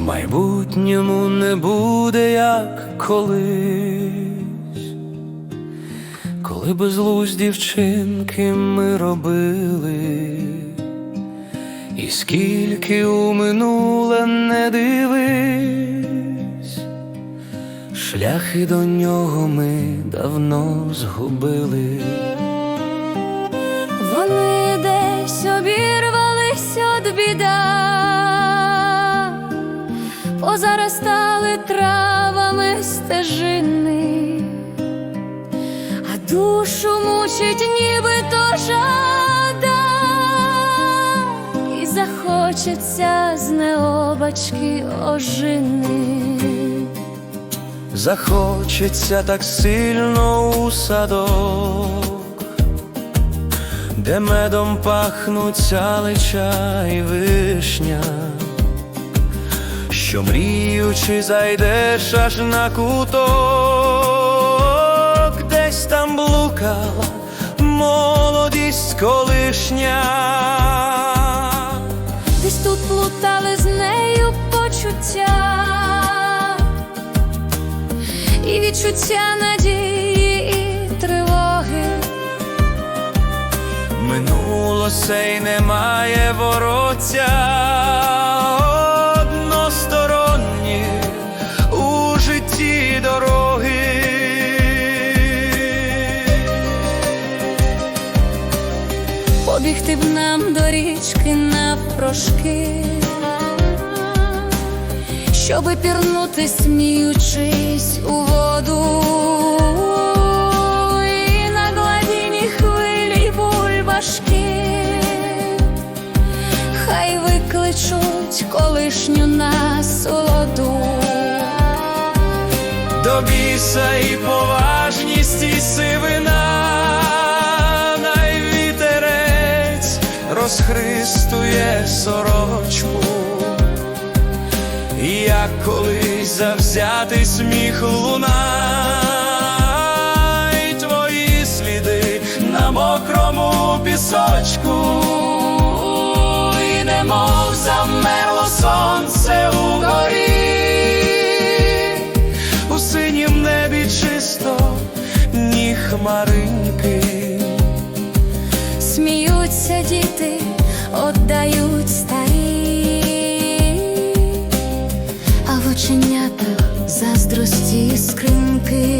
майбутньому не буде як колись, коли безлузді вчинки ми робили, і скільки у минуле не дивись, шляхи до нього ми давно згубили. Вони десь обірвалися від біда, позаростали травами стежини, а душу мучить нібито жада, і захочеться з необачки ожини. Захочеться так сильно у садок, де медом пахнуть цялича і вишня, що мріючи зайдеш аж на куток, десь там блукала молодість колишня. Десь тут плутали з нею почуття і відчуття надії і тривоги. Минуло сей немає вороття Побігти б нам до річки навпрошки, щоби пірнути, сміючись у воду, на гладині хвилі бульбашки, хай викличуть колишню насолоду. До біса і поважність і сивина, розхристує сорочку, як колись завзятий сміх луна, й твої сліди на мокрому пісочку, і немов замерло сонце угорі. У синім небі чисто, ні хмаринки. Сміються діти, отдають старі, а в оченятах заздрості скринки.